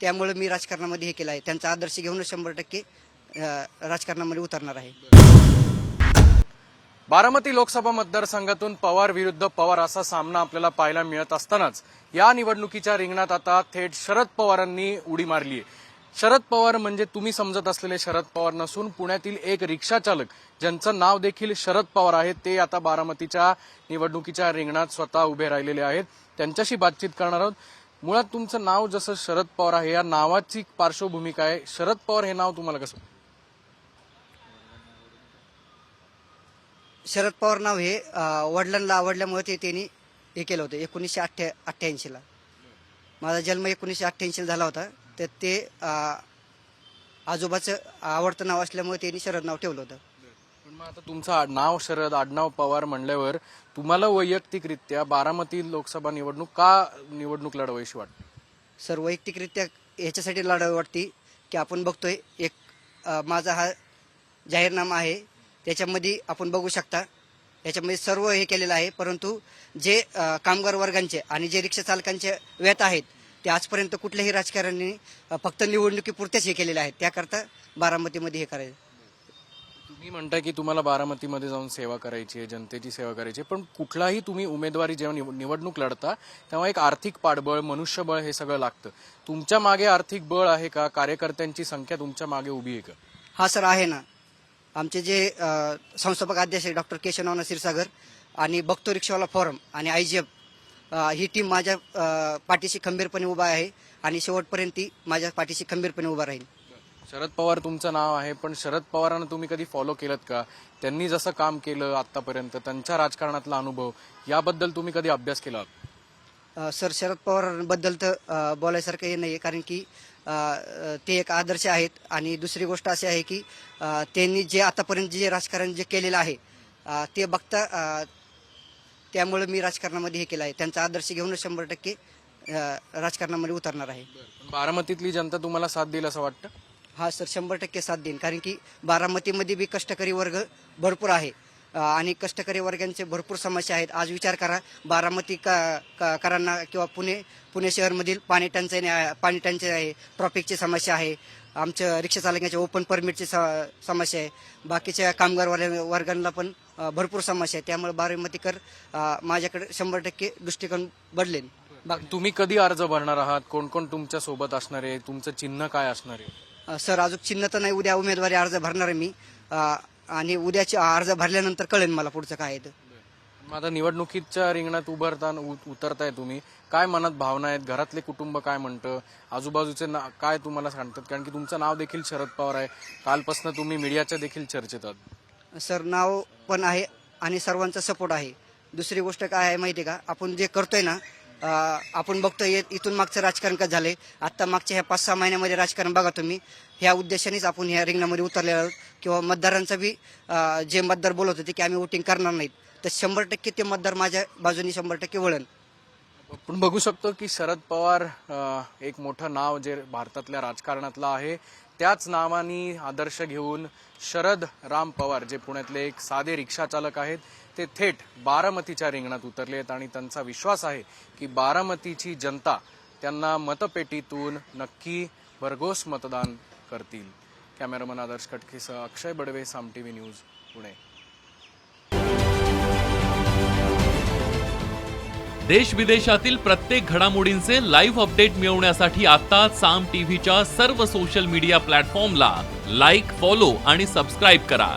त्यामुळे मी राजकारणामध्ये हे केलं आहे. त्यांचा आदर्श घेऊनच शंभर टक्के राजकारणामध्ये उतरणार आहे. बारामती लोकसभा मतदारसंघातून पवार विरुद्ध पवार असा सामना आपल्याला पाहायला मिळत असतानाच या निवडणुकीच्या रिंगणात आता थेट शरद पवारांनी उडी मारली आहे. शरद पवार म्हणजे तुम्ही समजत असलेले शरद पवार नसून पुण्यातील एक रिक्षा चालक ज्यांचं नाव देखील शरद पवार आहे ते आता बारामतीच्या निवडणुकीच्या रिंगणात स्वतः उभे राहिलेले आहेत. त्यांच्याशी बातचीत करणार आहोत. मुळात तुमचं नाव जसं शरद पवार आहे या नावाची पार्श्वभूमी काय आहे? शरद पवार हे नाव तुम्हाला कसं? शरद पवार नाव हे वडिलांना आवडल्यामुळे ते त्यांनी हे केलं होतं. एकोणीसशे अठ्ठ्या अठ्ठ्याऐंशीला. माझा जन्म एकोणीसशे अठ्ठ्याऐंशीला झाला होता. तर ते आजोबाचं आवडतं नाव असल्यामुळे त्यांनी शरद नाव ठेवलं होतं. पण मग आता तुमचं आड- नाव शरद आडनाव पवार म्हणल्यावर तुम्हाला वैयक्तिकरित्या बारामती लोकसभा निवडणूक का निवडणूक लढवायची वाटते? सर वैयक्तिकरित्या ह्याच्यासाठी लढावी वाटते की आपण बघतोय एक अ, माझा हा जाहीरनामा आहे. त्याच्यामध्ये आपण बघू शकता. याच्यामध्ये सर्व हे केलेलं आहे. परंतु जे अ, कामगार वर्गांचे आणि जे रिक्षा चालकांचे व्यत आहेत ते आजपर्यंत कुठल्याही राजकारण्यांनी अ, फक्त निवडणुकीपुरतेच हे केलेले आहेत. त्याकरता बारामतीमध्ये हे करायचं. तुम्ही म्हणताय की तुम्हाला बारामतीमध्ये जाऊन सेवा करायची आहे जनतेची सेवा करायची आहे पण कुठलाही तुम्ही उमेदवारी जेव्हा निव- निवडणूक लढता तेव्हा एक आर्थिक पाठबळ मनुष्यबळ हे सगळं लागतं. तुमच्या मागे आर्थिक बळ आहे का? कार्यकर्त्यांची संख्या तुमच्या मागे उभी आहे का? हा सर आहे ना. आमचे जे अ, संस्थापक अध्यक्ष आहे डॉक्टर केशवनाना क्षीरसागर आणि बघतो रिक्षावाला फॉरम आणि आय जी एफ ही टीम माझ्या अ, पाठीशी खंबीरपणे उभा आहे आणि शेवटपर्यंत ती माझ्या पाठीशी खंबीरपणे उभा राहील. शरद पवार तुमचं नाव आहे पण शरद पवारांना तुम्ही कधी फॉलो केलं का? त्यांनी जसं काम केलं आतापर्यंत त्यांच्या राजकारणातला अनुभव याबद्दल तुम्ही कधी अभ्यास केला? सर शरद पवारांबद्दल तर बोलायसारखं हे नाही कारण की ते एक आदर्श आहेत. आणि दुसरी गोष्ट अशी आहे की त्यांनी जे आतापर्यंत जे राजकारण जे केलेलं आहे ते बघता त्यामुळे मी राजकारणामध्ये हे केलं आहे. त्यांचा आदर्श घेऊनच शंभर टक्के राजकारणामध्ये उतरणार आहे. बारामतीतली जनता तुम्हाला साथ देईल असं वाटतं? हा सर शंभर टक्के साथ देईन. कारण की बारामतीमध्ये बी कष्टकरी वर्ग भरपूर आहे. आणि कष्टकरी वर्गांचे भरपूर समस्या आहेत. आज विचार करा बारामती का करांना किंवा पुणे पुणे शहरमधील पाणी टंचाई आहे- पाणी टंचाई आहे ट्रॉफिकची समस्या आहे. आमच्या रिक्षा चालकांच्या ओपन परमिटची स- समस्या आहे. बाकीच्या कामगार वर्गांना पण भरपूर समस्या आहे. त्यामुळे बारामतीकर माझ्याकडे शंभर टक्के दृष्टिकोन बदलेन. तुम्ही कधी अर्ज भरणार आहात? कोण कोण तुमच्यासोबत असणार? आहे तुमचं चिन्ह काय असणार आहे? सर अजून चिन्ह तर नाही. उद्या उमेदवारी अर्ज भरणार आहे मी. अ, आणि उद्याची अर्ज भरल्यानंतर कळेल मला पुढचं काय आहे ते. मग आता निवडणुकीच्या रिंगणात उभारताना उ- उतरताय तुम्ही. काय मनात भावना आहेत? घरातले कुटुंब काय म्हणतं? आजूबाजूचे ना काय तुम्हाला सांगतात? कारण की तुमचं नाव देखील शरद पवार आहे. कालपासून तुम्ही मीडियाच्या देखील चर्चेत आहात. सर नाव पण आहे आणि सर्वांचा सपोर्ट आहे. दुसरी गोष्ट काय आहे माहिती आहे का? आपण जे करतोय ना आपण बघतोय इथून मागचं राजकारण कसं झालंय? आता मागच्या ह्या पाच सहा महिन्यामध्ये राजकारण बघा तुम्ही. ह्या उद्देशानेच आपण ह्या रिंगणामध्ये उतरलेलो आहोत. किंवा मतदारांचा बी जे मतदार बोलत होते की आम्ही वोटिंग करणार नाहीत. तर शंभर टक्के ते मतदार माझ्या बाजूनी शंभर टक्के वळण. आपण बघू शकतो की शरद पवार एक मोठं नाव जे भारतातल्या राजकारणातलं आहे त्याच नावानी आदर्श घेऊन शरद राम पवार जे पुण्यातले एक साधे रिक्षा चालक आहेत ते थेट बारामतीच्या रिंगणात उतरले आहेत आणि त्यांचा विश्वास आहे की बारामतीची जनता त्यांना मतपेटीतून नक्की भरघोस मतदान करतील. कॅमेरामन आदर्श कटकेसह अक्षय बडवे साम टीव्ही न्यूज पुणे. देश विदेशातील प्रत्येक घडामोडींचे लाईव्ह अपडेट मिळवण्यासाठी आता साम टीव्हीच्या सर्व सोशल मीडिया प्लॅटफॉर्मला लाईक फॉलो आणि सबस्क्राईब करा.